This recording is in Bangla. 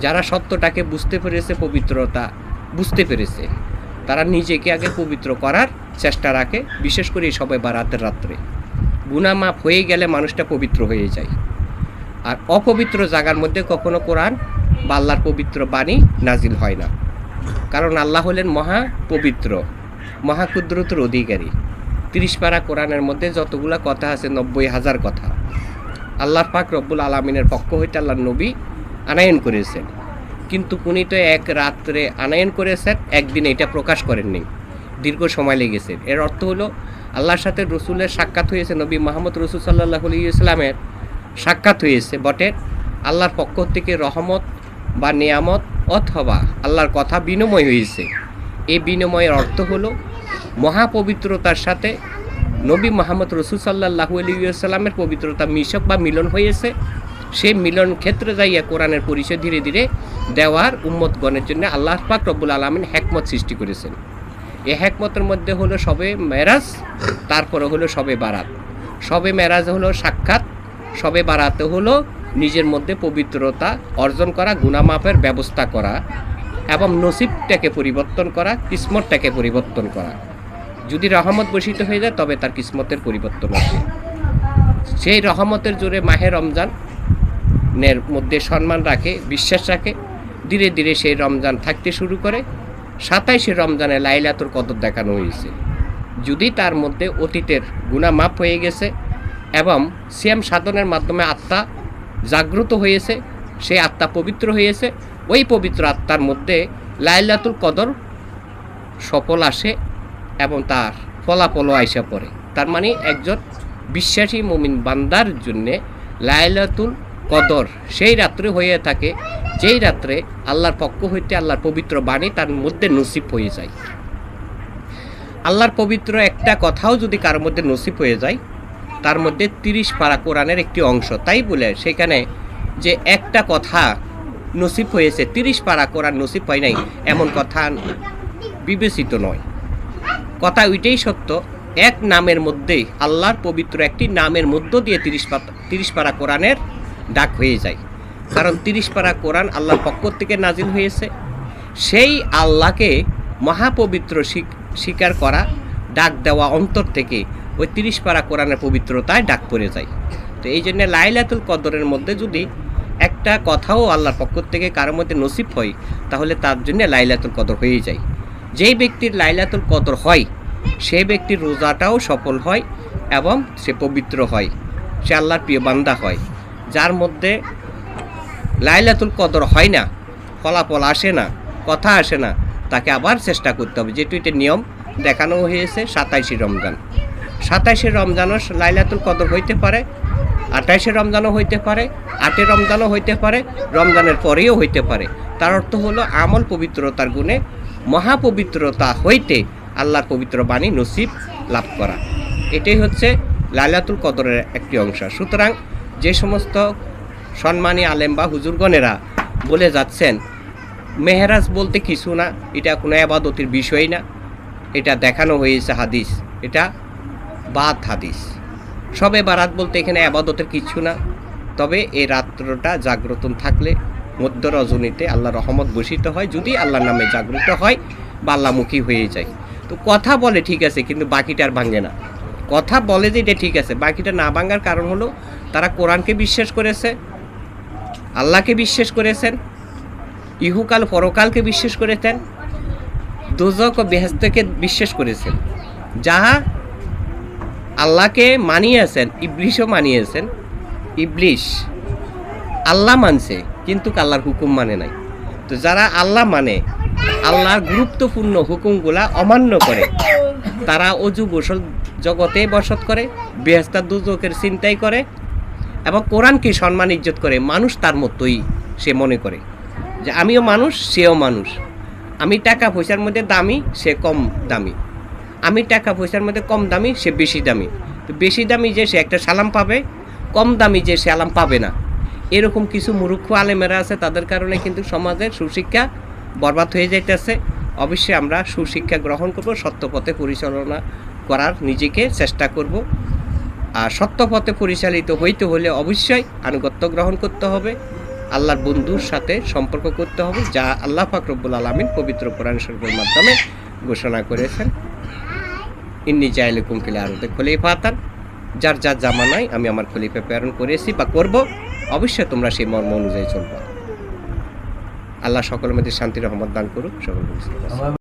যারা সত্যটাকে বুঝতে পেরেছে, পবিত্রতা বুঝতে পেরেছে, তারা নিজেকে আগে পবিত্র করার চেষ্টা রাখে, বিশেষ করে সবাই বারাতের রাত্রে গুনা মাপ হয়ে গেলে মানুষটা পবিত্র হয়ে যায়। আর অপবিত্র জায়গার মধ্যে কখনো কোরআন বা আল্লাহর পবিত্র বাণী নাজিল হয় না। কারণ আল্লাহ হলেন মহা পবিত্র মহাকুদ্রতর অধিকারী। তিরিশ পারা কোরআনের মধ্যে যতগুলা কথা আছে, নব্বই হাজার কথা। আল্লাহর পাক রব্বুল আলমিনের পক্ষ হইতে আল্লাহ নবী আনায়ন করেছেন। কিন্তু উনি তো এক রাত্রে আনায়ন করেছেন, একদিনে এটা প্রকাশ করেননি। দীর্ঘ সময় লেগেছে। এর অর্থ হলো, আল্লাহর সাথে রসুলের সাক্ষাৎ হয়েছে, নবী মোহাম্মদ রসুল সাল্লাহ ইসলামের সাক্ষাৎ হয়েছে, বটে আল্লাহর পক্ষ থেকে রহমত বা নিয়ামত অথবা আল্লাহর কথা বিনিময় হয়েছে। এই বিনিময়ের অর্থ হলো, মহাপবিত্রতার সাথে নবী মোহাম্মদ রসুল সাল্লাহু আলিয়াল্লামের পবিত্রতা মিশক বা মিলন হয়েছে সেই মিলন ক্ষেত্রে যাইয়া কোরআনের পরিচয় ধীরে ধীরে দেওয়ার উম্মতগণের জন্য আল্লাহ পাক রব্বুল আলমিন হ্যাকমত সৃষ্টি করেছেন। এই হ্যাকমতের মধ্যে হলো সবে মেরাজ, তারপরে হলো সবে বারাত। সবে মেরাজ হলো সাক্ষাৎ, সবে বারাতে হলো নিজের মধ্যে পবিত্রতা অর্জন করা গুণামাপের ব্যবস্থা করা এবং নসিবটাকে পরিবর্তন করা, কিসমতটাকে পরিবর্তন করা। যদি রহমত বসিত হয়ে যায়, তবে তার কিসমতের পরিবর্তন আসে। সেই রহমতের জোরে মাহে রমজান নের মধ্যে সম্মান রাখে, বিশ্বাস রাখে। ধীরে ধীরে সেই রমজান থাকতে শুরু করে। সাতাইশে রমজানে লাইলাতুর কদর দেখানো হয়েছে। যদি তার মধ্যে অতীতের গুণা মাপ হয়ে গেছে এবং সিয়াম সাধনের মাধ্যমে আত্মা জাগ্রত হয়েছে সেই আত্মা পবিত্র হয়েছে, ওই পবিত্র আত্মার মধ্যে লাইলাতুল কদর সফল আসে এবং তার ফলাফলও আইসা পড়ে। তার মানে একজন বিশ্বাসী মুমিন বান্দার জন্যে লাইলাতুল কদর। সেই রাত্রে হয়ে থাকে, যেই রাত্রে আল্লাহর পক্ষ হইতে আল্লাহর পবিত্র বাণী তার মধ্যে নসিব হয়ে যায়। আল্লাহর পবিত্র একটা কথাও যদি কারোর মধ্যে নসিব হয়ে যায়, তার মধ্যে তিরিশ পারা কোরআনের একটি অংশ। তাই বলে সেখানে যে একটা কথা নসিব হয়েছে, তিরিশ পারা কোরআন নসিব হয় নাই, এমন কথা বিবেচিত নয়। কথা ওইটাই সত্য, এক নামের মধ্যেই আল্লাহর পবিত্র একটি নামের মধ্য দিয়ে তিরিশ পাতা তিরিশ পারা কোরআনের ডাক হয়ে যায়। কারণ তিরিশ পারা কোরআন আল্লাহর পক্ষ থেকে নাজিল হয়েছে। সেই আল্লাহকে মহাপবিত্র স্বীক- স্বীকার করা, ডাক দেওয়া অন্তর থেকে ওই তিরিশ পারা কোরআনের পবিত্রতায় ডাক পড়ে যায়। তো এই জন্য লাইলাতুল কদরের মধ্যে যদি একটা কথাও আল্লাহর পক্ষ থেকে কারোর মধ্যে নসিব হয়, তাহলে তার জন্য লাইলাতুল কদর হয়ে যায়। যেই ব্যক্তির লাইলাতুল কদর হয় সেই ব্যক্তির রোজাটাও সফল হয় এবং সে পবিত্র হয়, সে আল্লাহর প্রিয় বান্দা হয়। যার মধ্যে লাইলাতুল কদর হয় না, ফলাফল আসে না, কথা আসে না, তাকে আবার চেষ্টা করতে হবে। যেহেতু এটা নিয়ম দেখানো হয়েছে সাতাইশে রমজান। সাতাইশে রমজানও লাইলাতুল কদর হইতে পারে, আঠাইশে রমজানও হইতে পারে, আটে রমজানও হইতে পারে, রমজানের পরেও হইতে পারে। তার অর্থ হলো আমল পবিত্রতার গুণে মহাপবিত্রতা হইতে আল্লাহর পবিত্র বাণী নসিব লাভ করা। এটাই হচ্ছে লাইলাতুল কদরের একটি অংশ। সুতরাং যে সমস্ত সম্মানী আলেম বা হুজুরগণেরা বলে যাচ্ছেন, মেহরাজ বলতে কিছু না, এটা কোনো আবাদতের বিষয় না। এটা দেখানো হয়েছে হাদিস, এটা বাদ হাদিস। সবে বারাত বলতে এখানে আবাদতের কিছু না, তবে এই রাত্রটা জাগ্রত থাকলে মধ্য রজনীতে আল্লাহ রহমত বসিত হয়, যদি আল্লাহর নামে জাগ্রত হয় বা আল্লাহমুখী হয়ে যায়। তো কথা বলে ঠিক আছে, কিন্তু বাকিটা আর ভাঙে না। কথা বলে যে এটা ঠিক আছে, বাকিটা না ভাঙার কারণ হলো তারা কোরআনকে বিশ্বাস করেছে, আল্লাহকে বিশ্বাস করেছেন, ইহুকাল পরকালকে বিশ্বাস করেছেন, দোজক ও বেহেস্তকে বিশ্বাস করেছেন। যাহা আল্লাহকে মানিয়েছেন, ইবলিশও মানিয়েছেন। ইবলিশ আল্লাহ মানছে, কিন্তু আল্লাহর হুকুম মানে নাই। তো যারা আল্লাহ মানে আল্লাহর গুরুত্বপূর্ণ হুকুমগুলা অমান্য করে, তারা অজু গোসল জগতে বসত করে বেহেস্তার দুজকের চিন্তাই করে এবং কোরআনকে সম্মান ইজ্জত করে মানুষ তার মতোই সে মনে করে। যে আমিও মানুষ, সেও মানুষ। আমি টাকা পয়সার মধ্যে দামি, সে কম দামি। আমি টাকা পয়সার মধ্যে কম দামি, সে বেশি দামি। তো বেশি দামি যে সে একটা সালাম পাবে, কম দামি যে সে আলাম পাবে না। এরকম কিছু মুরুক্ষ আলেমেরা আছে, তাদের কারণে কিন্তু সমাজের সুশিক্ষা বরবাদ হয়ে যাইতেছে। অবশ্যই আমরা সুশিক্ষা গ্রহণ করব, সত্য পথে পরিচালনা করার নিজেকে চেষ্টা করব। আর সত্য পথে পরিচালিত হইতে হলে অবশ্যই আনুগত্য গ্রহণ করতে হবে। আল্লাহর বন্ধুর সাথে সম্পর্ক করতে হবে, যা আল্লাহ ফাকরবুল আলমিন পবিত্র কোরআন শরীফের মাধ্যমে ঘোষণা করেছেন। ইন্নি চাইলে কুমকিলে আরতে খলিফা পাতান যার যার জামানায় আমি আমার খলিফা প্রেরণ করেছি বা করব, অবশ্যই তোমরা সেই মর্ম অনুযায়ী চলবে। আল্লাহ সকলের মধ্যে শান্তি, রহমত দান করুক সকল